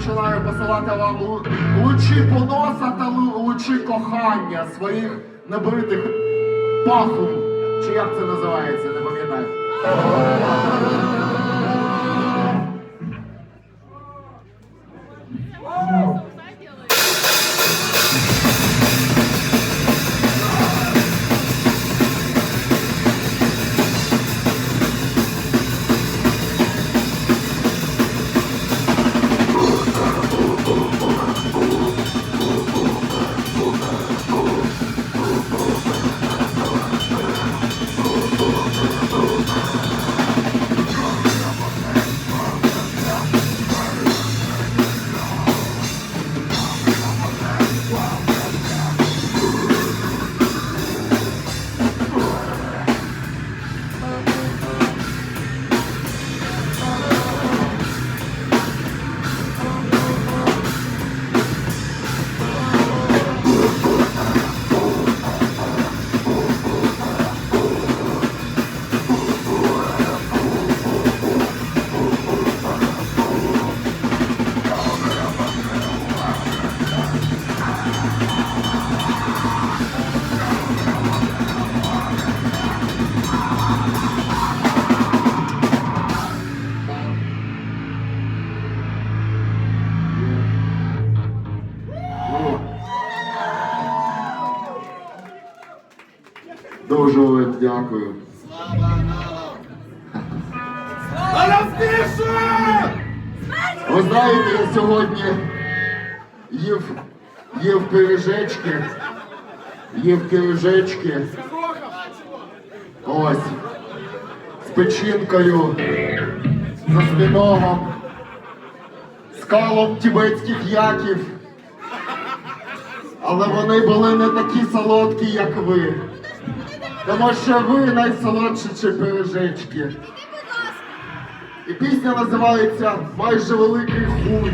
починаю посилати вам лучі поноса та лучі кохання своїх набритих пахом. Чи як це називається, не пам'ятаю. Вам дякую. Ви знаєте, я сьогодні їв, їв пиріжечки, їв пиріжечки. Ось. З печінкою, з осьминогом, з калом тібетських яків. Але вони були не такі солодкі, як ви. Тому що ви найсолодші пиріжечки. І пісня називається Майже великий хуй.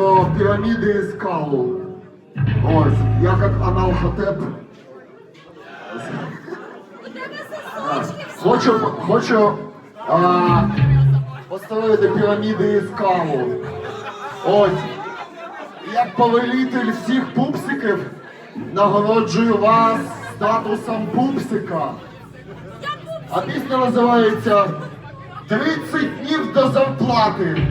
Про піраміди і скалу. Ось, я як аналфатеп. Хочу, хочу а, поставити піраміди і скалу. Ось. Як повелитель всіх пупсиків нагороджую вас статусом пупсика. А пісня називається 30 днів до зарплати.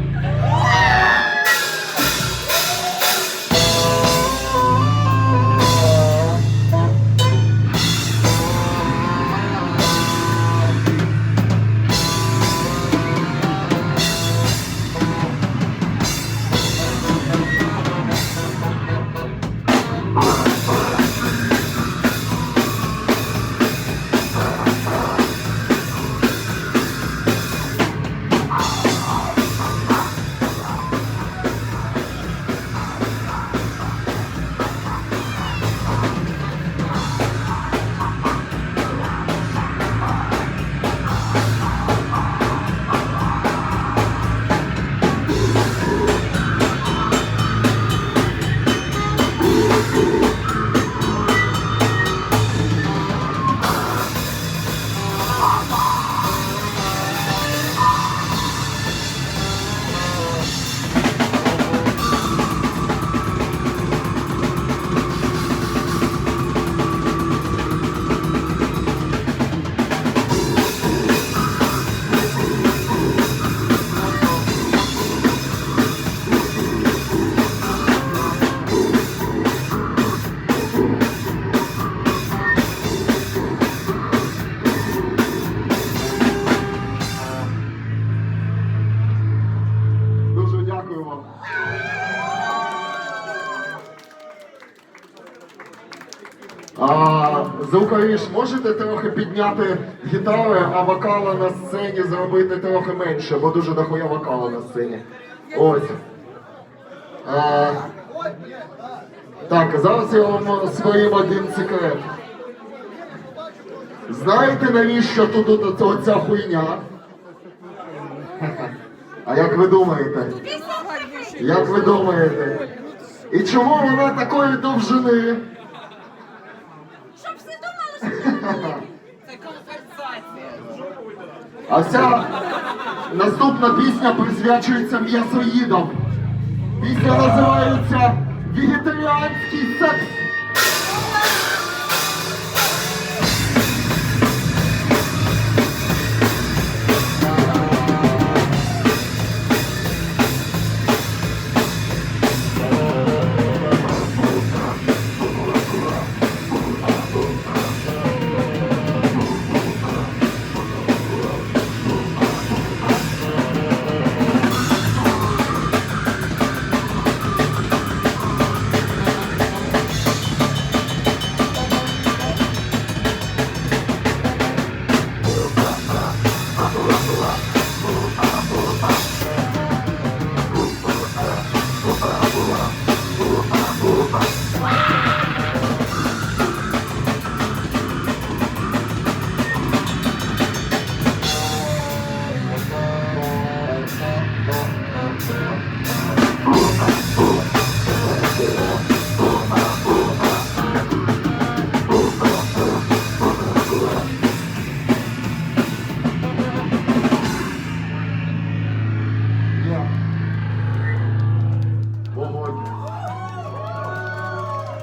Звуковіш, можете трохи підняти гітари, а вокала на сцені зробити трохи менше, бо дуже дохуя вокала на сцені. Ось. А, так, зараз я вам своїм один секрет. Знаєте, навіщо тут, тут оця хуйня? А як ви думаєте? Як ви думаєте? І чому вона такої довжини? Це компенсація. А вся наступна пісня присвячується м'ясоїдам. Пісня називається Вегетаріанський секс.